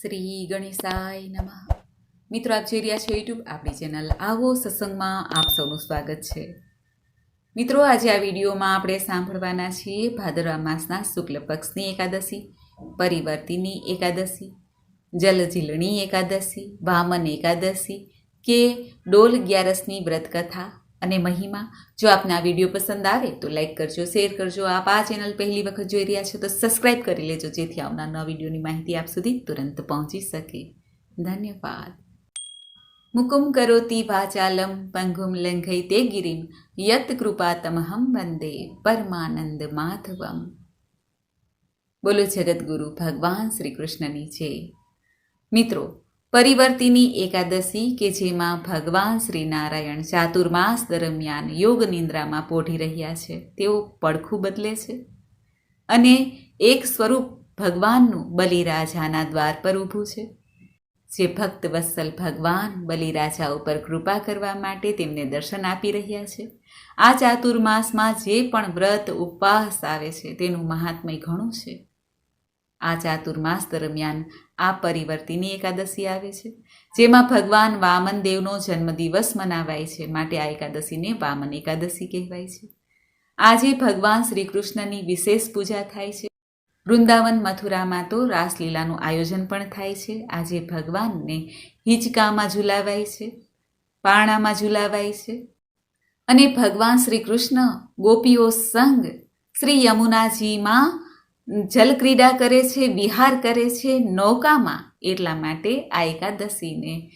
શ્રી ગણેશાય નમઃ. મિત્રો, આપ જોઈ રહ્યા છો યુટ્યુબ આપણી ચેનલ આવો સત્સંગમાં આપ સૌનું સ્વાગત છે. મિત્રો, આજે આ વિડીયોમાં આપણે સાંભળવાના છીએ ભાદરવા માસના શુક્લ પક્ષની એકાદશી, પરિવર્તિની એકાદશી જલઝીલણી એકાદશી, વામન એકાદશી કે ડોલ ગ્યારસની વ્રત કથા અને મહિમા, જો આપને આ વીડિયો પસંદ આવે તો લાઈક કરજો શેર કરજો. આપ આ ચેનલ પહેલી વખત જોઈ રહ્યા છો તો સબસ્ક્રાઈબ કરી લેજો, જેથી આવનાર નવા વિડીયોની માહિતી આપ સુધી તુરંત પહોંચી શકે. ધન્યવાદ. મુકુમ કરોતિ વાચાલમ, પંગુમ લંઘૈતે ગિરિમ. યત કૃપા તમહમ વંદે, પરમાનંદ માધવમ. બોલો જગદગુરુ, ભગવાન શ્રી કૃષ્ણની જય. મિત્રો પરિવર્તિની એકાદશી કે જેમાં ભગવાન શ્રી નારાયણ ચાતુર્માસ દરમિયાન યોગ નિંદ્રામાં પોઢી રહ્યા છે, તેઓ પડખું બદલે છે. અને એક સ્વરૂપ ભગવાનનું બલિરાજાના દ્વાર પર ઊભું છે. જે ભક્ત વત્સલ ભગવાન બલિરાજા ઉપર કૃપા કરવા માટે તેમને દર્શન આપી રહ્યા છે. આ ચાતુર્માસમાં જે પણ વ્રત ઉપવાસ આવે છે, તેનું મહાત્મય ઘણું છે. આ ચાતુર્માસ દરમિયાન આ પરિવર્તિની એકાદશી આવે છે, જેમાં ભગવાન વામન દેવનો જન્મદિવસ મનાવાય છે. માટે આ એકાદશીને વામન એકાદશી કહેવાય છે. આજે ભગવાન શ્રી કૃષ્ણની વિશેષ પૂજા થાય છે. વૃંદાવન મથુરામાં તો રાસલીલાનું આયોજન પણ થાય છે. આજે ભગવાનને હિંચકામાં ઝુલાવાય છે, પારણામાં ઝુલાવાય છે. અને ભગવાન શ્રી કૃષ્ણ ગોપીઓ સંગ શ્રી યમુનાજીમાં જલક્રીડા કરે છે, વિહાર કરે છે, નૌકામાં એટલા માટે આ એકાદશીને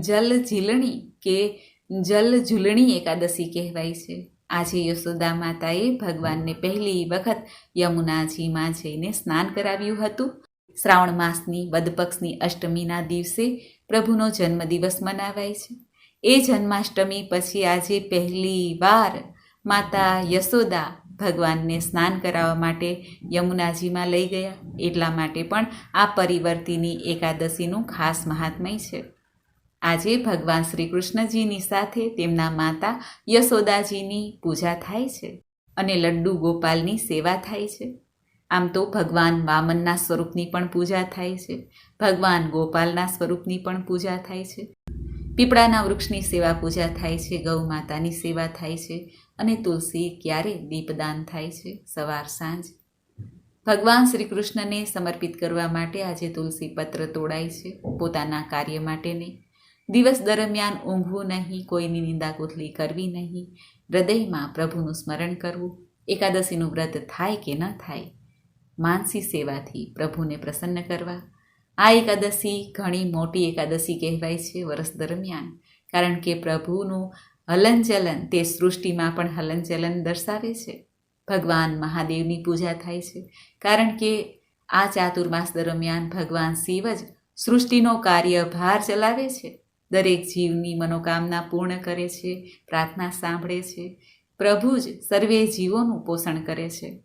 જલ ઝીલણી કે જલ ઝૂલણી એકાદશી કહેવાય છે. આજે યશોદા માતાએ ભગવાનને પહેલી વખત યમુનાજીમાં જઈને સ્નાન કરાવ્યું હતું. શ્રાવણ માસની વદપક્ષની અષ્ટમીના દિવસે પ્રભુનો જન્મદિવસ મનાવાય છે. એ જન્માષ્ટમી પછી આજે પહેલી વાર માતા યશોદા ભગવાનને સ્નાન કરાવવા માટે યમુનાજીમાં લઈ ગયા. એટલા માટે પણ આ પરિવર્તિની એકાદશીનું ખાસ મહાત્મય છે. આજે ભગવાન શ્રી કૃષ્ણજીની સાથે તેમના માતા યશોદાજીની પૂજા થાય છે અને લડ્ડુ ગોપાલની સેવા થાય છે. આમ તો ભગવાન વામનના સ્વરૂપની પણ પૂજા થાય છે. ભગવાન ગોપાલના સ્વરૂપની પણ પૂજા થાય છે. પીપળાના વૃક્ષની સેવા પૂજા થાય છે. ગૌ માતાની સેવા થાય છે. અને તુલસી ક્યારે દીપદાન થાય છે? સવાર સાંજ. ભગવાન શ્રી કૃષ્ણને સમર્પિત કરવા માટે આજે તુલસી પત્ર તોડાય છે, પોતાના કાર્ય માટે નહીં દિવસ દરમિયાન ઊંઘવું નહીં, કોઈની નિંદા કુથલી કરવી નહીં, હૃદયમાં પ્રભુનું સ્મરણ કરવું, એકાદશીનું વ્રત થાય કે ન થાય, માનસી સેવાથી પ્રભુને પ્રસન્ન કરવા. આ એકાદશી ઘણી મોટી એકાદશી કહેવાય છે વર્ષ દરમિયાન, કારણ કે પ્રભુનું હલનચલન, તે સૃષ્ટિમાં પણ હલનચલન દર્શાવે છે. ભગવાન મહાદેવની પૂજા થાય છે. કારણ કે આ ચાતુર્માસ દરમિયાન ભગવાન શિવ જ સૃષ્ટિનો કાર્યભાર ચલાવે છે. દરેક જીવની મનોકામના પૂર્ણ કરે છે, પ્રાર્થના સાંભળે છે. પ્રભુ જ સર્વે જીવોનું પોષણ કરે છે.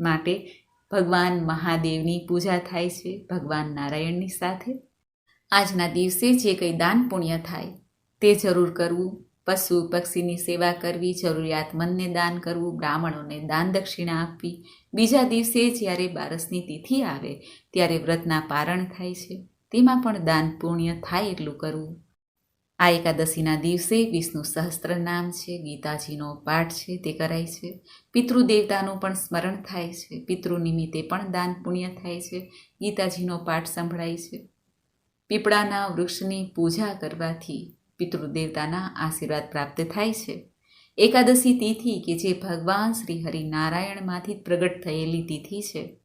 માટે ભગવાન મહાદેવની પૂજા થાય છે, ભગવાન નારાયણની સાથે. આજના દિવસે જે કંઈ દાન પુણ્ય થાય, તે જરૂર કરવું. પશુ પક્ષીની સેવા કરવી જરૂરિયાતમંદને દાન કરવું, બ્રાહ્મણોને દાન દક્ષિણા આપવી. બીજા દિવસે જ્યારે બારસની તિથિ આવે, ત્યારે વ્રતના પારણ થાય છે. તેમાં પણ દાન પુણ્ય થાય એટલું કરવું. આ એકાદશીના દિવસે વિષ્ણુ સહસ્ત્ર નામ છે, ગીતાજીનો પાઠ છે, તે કરાય છે. પિતૃદેવતાનું પણ સ્મરણ થાય છે. પિતૃ નિમિત્તે પણ દાન પુણ્ય થાય છે. ગીતાજીનો પાઠ સંભળાય છે. પીપળાના વૃક્ષની પૂજા કરવાથી પિતૃદેવતાના આશીર્વાદ પ્રાપ્ત થાય છે. એકાદશી તિથિ કે જે ભગવાન શ્રી હરિનારાયણમાંથી પ્રગટ થયેલી તિથિ છે.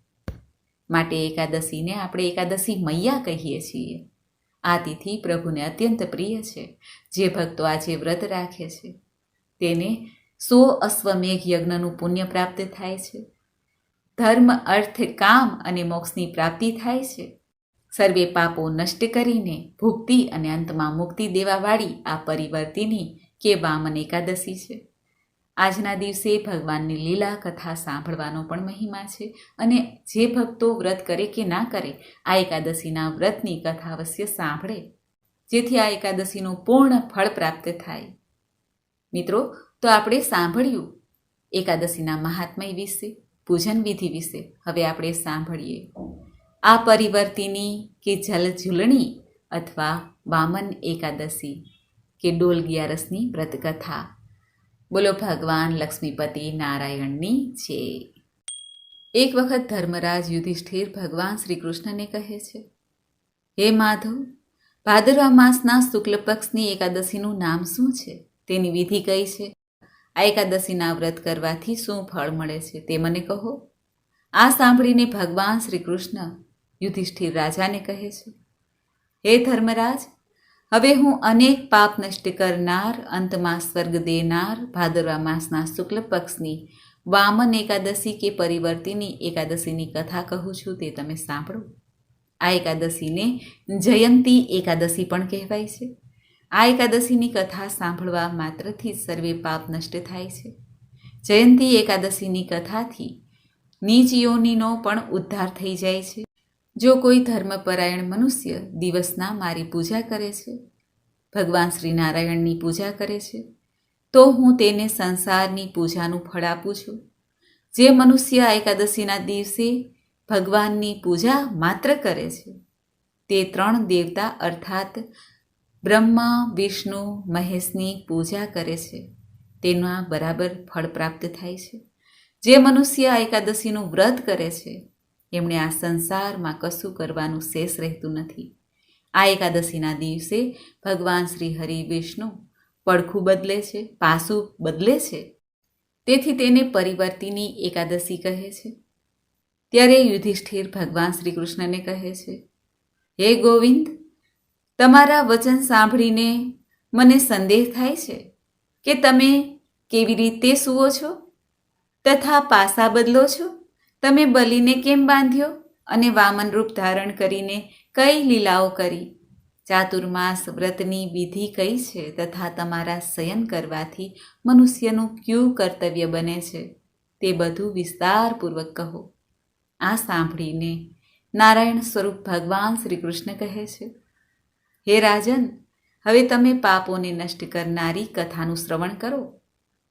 માટે એકાદશીને આપણે એકાદશી મૈયા કહીએ છીએ. આ તિથિ પ્રભુને અત્યંત પ્રિય છે. જે ભક્તો આજે વ્રત રાખે છે. તેને સો અશ્વમેઘ યજ્ઞનું પુણ્ય પ્રાપ્ત થાય છે. ધર્મ, અર્થ, કામ અને મોક્ષની પ્રાપ્તિ થાય છે. સર્વે પાપો નષ્ટ કરીને ભુક્તિ અને અંતમાં મુક્તિ દેવાવાળી આ પરિવર્તિની કે વામન એકાદશી છે. આજના દિવસે ભગવાનની લીલા કથા સાંભળવાનો પણ મહિમા છે અને જે ભક્તો વ્રત કરે કે ના કરે, આ એકાદશીના વ્રતની કથા અવશ્ય સાંભળે, જેથી આ એકાદશીનું પૂર્ણ ફળ પ્રાપ્ત થાય. મિત્રો, તો આપણે સાંભળ્યું એકાદશીના મહાત્મય વિશે, પૂજન વિધિ વિશે. હવે આપણે સાંભળીએ. આ પરિવર્તિની કે જલઝૂલણી અથવા વામન એકાદશી કે ડોલ ગિયારસની વ્રતકથા. બોલો ભગવાન લક્ષ્મીપતિ નારાયણની છે. એક વખત ધર્મરાજ યુધિષ્ઠિર ભગવાન શ્રી કૃષ્ણને કહે છે, હે માધવ, ભાદરવા માસના શુક્લ પક્ષની એકાદશીનું નામ શું છે? તેની વિધિ કઈ છે? આ એકાદશીના વ્રત કરવાથી શું ફળ મળે છે તે મને કહો. આ સાંભળીને ભગવાન શ્રી કૃષ્ણ યુધિષ્ઠિર રાજાને કહે છે, હે ધર્મરાજ, હવે હું અનેક પાપ નષ્ટ કરનાર, અંતમાં સ્વર્ગ દેનાર, ભાદરવા માસના શુક્લ પક્ષની વામન એકાદશી કે પરિવર્તિની એકાદશીની કથા કહું છું તે તમે સાંભળો. આ એકાદશીને જયંતી એકાદશી પણ કહેવાય છે. આ એકાદશીની કથા સાંભળવા માત્રથી સર્વે પાપ નષ્ટ થાય છે. જયંતી એકાદશીની કથાથી નીચ યોનિનો પણ ઉદ્ધાર થઈ જાય છે. જો કોઈ ધર્મપરાયણ મનુષ્ય દિવસના મારી પૂજા કરે છે, ભગવાન શ્રી નારાયણની પૂજા કરે છે, તો હું તેને સંસારની પૂજાનું ફળ આપું છું. જે મનુષ્ય એકાદશીના દિવસે ભગવાનની પૂજા માત્ર કરે છે, તે ત્રણ દેવતા અર્થાત બ્રહ્મા, વિષ્ણુ, મહેશની પૂજા કરે છે. તેના બરાબર ફળ પ્રાપ્ત થાય છે. જે મનુષ્ય એકાદશીનું વ્રત કરે છે એમણે આ સંસારમાં કશું કરવાનું શેષ રહેતું નથી. આ એકાદશીના દિવસે ભગવાન શ્રી હરિ વિષ્ણુ પડખું બદલે છે, પાસું બદલે છે. તેથી તેને પરિવર્તિની એકાદશી કહે છે. ત્યારે યુધિષ્ઠિર ભગવાન શ્રી કૃષ્ણને કહે છે, હે ગોવિંદ, તમારા વચન સાંભળીને મને સંદેહ થાય છે કે તમે કેવી રીતે સૂવો છો? તથા પાસા બદલો છો? તમે બલીને કેમ બાંધ્યો? અને વામન રૂપ ધારણ કરીને કઈ લીલાઓ કરી? ચાતુર્માસ વ્રતની વિધિ કઈ છે તથા તમારા શયન કરવાથી મનુષ્યનું ક્યુ કર્તવ્ય બને છે? તે બધું વિસ્તારપૂર્વક કહો. આ સાંભળીને નારાયણ સ્વરૂપ ભગવાન શ્રી કૃષ્ણ કહે છે, હે રાજન, હવે તમે પાપોને નષ્ટ કરનારી કથાનું શ્રવણ કરો.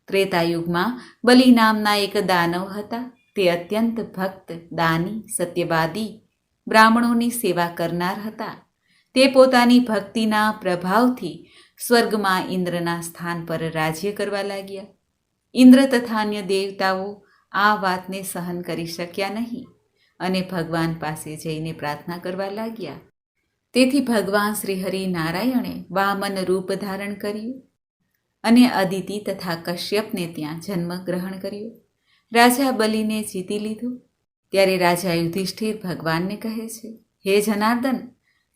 ત્રેતાયુગમાં બલિ નામના એક દાનવ હતા. તે અત્યંત ભક્ત, દાની, સત્યવાદી, બ્રાહ્મણોની સેવા કરનાર હતા. તે પોતાની ભક્તિના પ્રભાવથી સ્વર્ગમાં ઇન્દ્રના સ્થાન પર રાજ્ય કરવા લાગ્યા. ઇન્દ્ર તથા અન્ય દેવતાઓ આ વાતને સહન કરી શક્યા નહીં અને ભગવાન પાસે જઈને પ્રાર્થના કરવા લાગ્યા. તેથી ભગવાન શ્રી હરિ નારાયણે વામન રૂપ ધારણ કર્યું અને અદિતિ તથા કશ્યપને ત્યાં જન્મ ગ્રહણ કર્યો. રાજા બલિને જીતી લીધું. ત્યારે રાજા યુધિષ્ઠિર ભગવાનને કહે છે, હે જનાર્દન,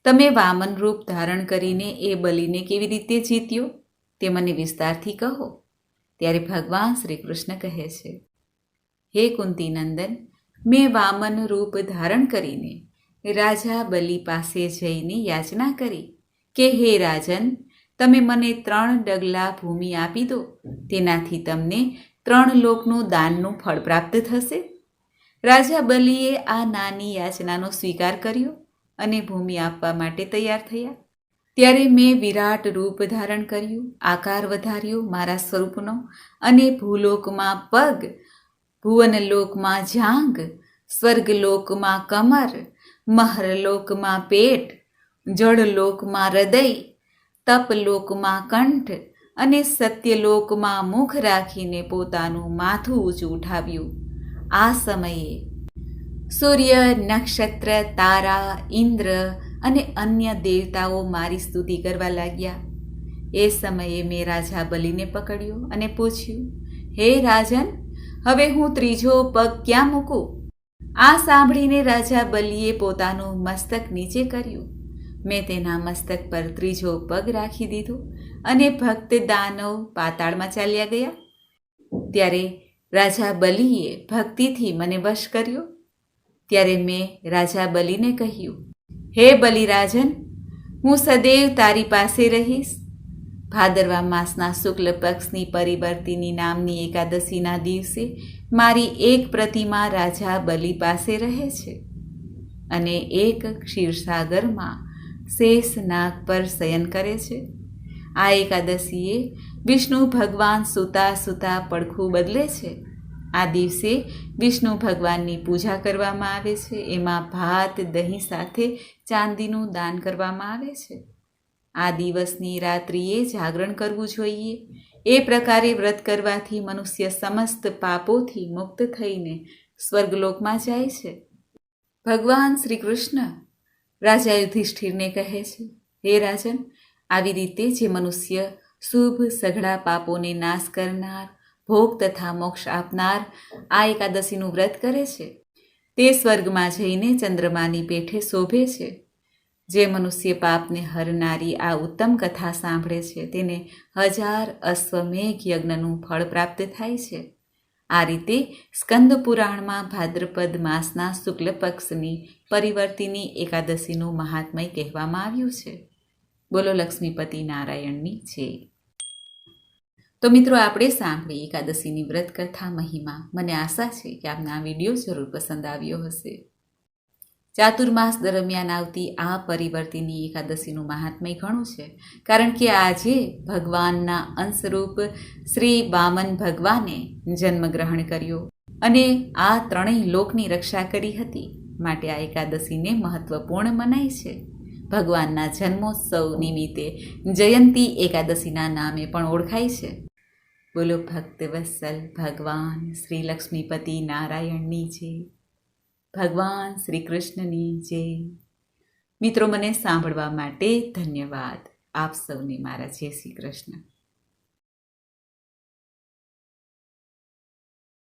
તમે વામન રૂપ ધારણ કરીને એ બલિને કેવી રીતે જીત્યો તે મને વિસ્તારથી કહો. ત્યારે ભગવાન શ્રી કૃષ્ણ કહે છે, હે કુંતીનંદન, મેં વામન રૂપ ધારણ કરીને રાજા બલિ પાસે જઈને યાચના કરી કે, હે રાજન તમે મને ત્રણ ડગલા ભૂમિ આપી દો, તેનાથી તમને ત્રણ લોકનું દાનનું ફળ પ્રાપ્ત થશે. રાજા બલિએ આ નાની યાચનાનો સ્વીકાર કર્યો અને ભૂમિ આપવા માટે તૈયાર થયા. ત્યારે મેં વિરાટ રૂપ ધારણ કર્યું, આકાર વધાર્યો મારા સ્વરૂપનો અને ભૂલોકમાં પગ ભુવનલોકમાં જાંગ સ્વર્ગલોકમાં કમર મહરલોકમાં પેટ જળલોકમાં હૃદય તપલોકમાં કંઠ અને સત્યલોકમાં મુખ રાખીને પોતાનું માથું ઊંચું ઉઠાવ્યું. આ સમયે સૂર્ય, નક્ષત્ર, તારા, ઇન્દ્ર અને અન્ય દેવતાઓ મારી સ્તુતિ કરવા લાગ્યા. એ સમયે મેં રાજા બલિને પકડ્યો અને પૂછ્યું, હે રાજન, હવે હું ત્રીજો પગ ક્યાં મૂકું? આ સાંભળીને રાજા બલિએ પોતાનું મસ્તક નીચે કર્યું. મેં તેના મસ્તક પર ત્રીજો પગ રાખી દીધો અને ભક્ત દાનવ પાતાળમાં ચાલ્યા ગયા. ત્યારે રાજા બલિએ ભક્તિથી મને વશ કર્યો. ત્યારે મેં રાજા બલિને કહ્યું, હે બલિરાજન, હું સદૈવ તારી પાસે રહીશ. ભાદરવા માસના શુક્લ પક્ષની પરિવર્તિની નામની એકાદશીના દિવસે મારી એક પ્રતિમા રાજા બલિ પાસે રહે છે અને એક ક્ષીરસાગરમાં શેષ નાગ પર શયન કરે છે. આ એકાદશીએ વિષ્ણુ ભગવાન સૂતા સૂતા પડખું બદલે છે. આ દિવસે વિષ્ણુ ભગવાનની પૂજા કરવામાં આવે છે. એમાં ભાત, દહીં સાથે ચાંદીનું દાન કરવામાં આવે છે. આ દિવસની રાત્રિએ જાગરણ કરવું જોઈએ. એ પ્રકારે વ્રત કરવાથી મનુષ્ય સમસ્ત પાપોથી મુક્ત થઈને સ્વર્ગલોકમાં જાય છે. ભગવાન શ્રી કૃષ્ણ રાજા યુધિષ્ઠિરને કહે છે, હે રાજન, આવી રીતે જે મનુષ્ય શુભ સઘળા પાપોને નાશ કરનાર, ભોગ તથા મોક્ષ આપનાર આ એકાદશીનું વ્રત કરે છે, તે સ્વર્ગમાં જઈને ચંદ્રમાની પેઠે શોભે છે. જે મનુષ્ય પાપને હરનારી આ ઉત્તમ કથા સાંભળે છે, તેને હજાર અશ્વમેઘ યજ્ઞનું ફળ પ્રાપ્ત થાય છે. આ રીતે સ્કંદ પુરાણમાં ભાદ્રપદ માસના શુક્લ પક્ષની પરિવર્તિની એકાદશીનું મહાત્મય કહેવામાં આવ્યું છે. બોલો લક્ષ્મીપતિ નારાયણની છે તો મિત્રો, આપણે સાંભળી એકાદશીની વ્રત કથા મહિમા. મને આશા છે કે આપને આ વીડિયો જરૂર પસંદ આવ્યો હશે. ચાતુર્માસ દરમિયાન આવતી આ પરિવર્તિની એકાદશીનું મહાત્મય ઘણું છે. કારણ કે આજે ભગવાનના અંશરૂપ શ્રી વામન ભગવાને જન્મગ્રહણ કર્યો અને આ ત્રણેય લોકની રક્ષા કરી હતી. માટે આ એકાદશીને મહત્વપૂર્ણ મનાય છે. ભગવાનના જન્મોત્સવ નિમિત્તે જયંતી એકાદશીના નામે પણ ઓળખાય છે. બોલો ભક્તવત્સલ ભગવાન શ્રી લક્ષ્મીપતિ નારાયણની છે ભગવાન શ્રી કૃષ્ણની જય. મિત્રો, મને સાંભળવા માટે ધન્યવાદ. આપ સૌને મારા જય શ્રી કૃષ્ણ.